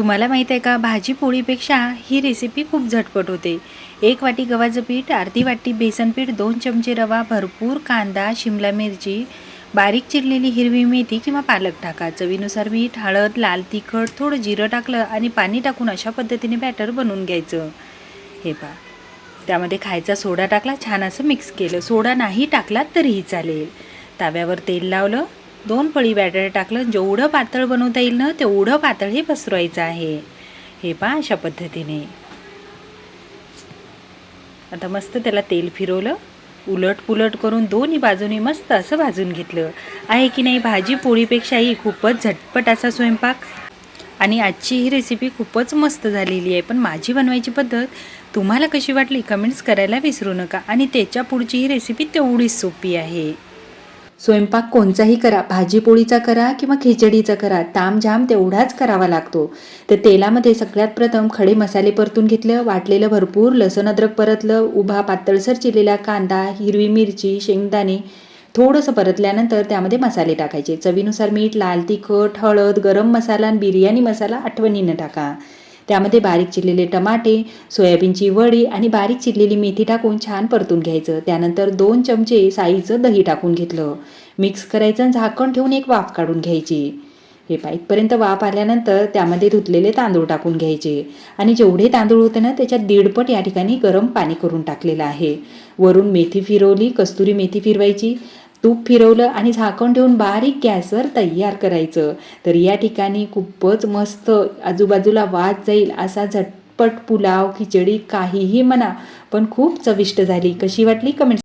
तुम्हाला माहीत आहे का भाजी पोळीपेक्षा ही रेसिपी खूप झटपट होते. एक वाटी गव्हाचं पीठ अर्धी वाटी बेसन पीठ दोन चमचे रवा भरपूर कांदा शिमला मिरची बारीक चिरलेली हिरवी मेथी किंवा पालक टाका. चवीनुसार मीठ हळद लाल तिखट थोडं जिरं टाकलं आणि पाणी टाकून अशा पद्धतीने बॅटर बनवून घ्यायचं. हे पहा. त्यामध्ये खायचा सोडा टाकला छान असं मिक्स केलं. सोडा नाही टाकला तरीही चालेल. ताव्यावर तेल लावलं. दोन पळी बॅटर टाकलं. जेवढं पातळ बनवता येईल ना तेवढं पातळ हे पसरवायचं आहे. हे पहा अशा पद्धतीने. आता मस्त त्याला तेल फिरवलं. उलट पुलट करून दोन्ही बाजूनी मस्त असं भाजून घेतलं. आहे की नाही भाजी पोळीपेक्षाही खूपच झटपट असा स्वयंपाक. आणि आजची ही रेसिपी खूपच मस्त झालेली आहे. पण माझी बनवायची पद्धत तुम्हाला कशी वाटली? कमेंट्स करायला विसरू नका. आणि त्याच्या पुढची ही रेसिपी तेवढीच सोपी आहे. स्वयंपाक कोणचाही करा भाजीपोळीचा करा किंवा खिचडीचा करा तामझाम तेवढाच करावा लागतो. तर तेलामध्ये सगळ्यात प्रथम खडे मसाले परतून घेतलं वाटलेलं भरपूर लसण अद्रक परतलं उभा पातळसर चिरलेला कांदा हिरवी मिरची शेंगदाणे थोडंसं परतल्यानंतर त्यामध्ये मसाले टाकायचे. चवीनुसार मीठ लाल तिखट हळद गरम मसाला आणि बिर्याणी मसाला आठवणीनं टाका. त्यामध्ये बारीक चिरलेले टमाटे सोयाबीनची वडी आणि बारीक चिरलेली मेथी टाकून छान परतून घ्यायचं. त्यानंतर दोन चमचे साईचं दही टाकून घेतलं. मिक्स करायचं आणि झाकण ठेवून एक वाफ काढून घ्यायची. हे पा इथपर्यंत वाफ आल्यानंतर त्यामध्ये धुतलेले तांदूळ टाकून घ्यायचे. आणि जेवढे तांदूळ होते ना त्याच्यात दीडपट या ठिकाणी गरम पाणी करून टाकलेलं आहे. वरून मेथी फिरवली कस्तुरी मेथी फिरवायची. तूप फिरवलं आणि झाकण ठेवून बारीक गॅसवर तयार करायचं. तर या ठिकाणी खूपच मस्त आजूबाजूला वाद जाईल असा झटपट पुलाव खिचडी काहीही म्हणा पण खूप चविष्ट झाली. कशी वाटली? कमेंट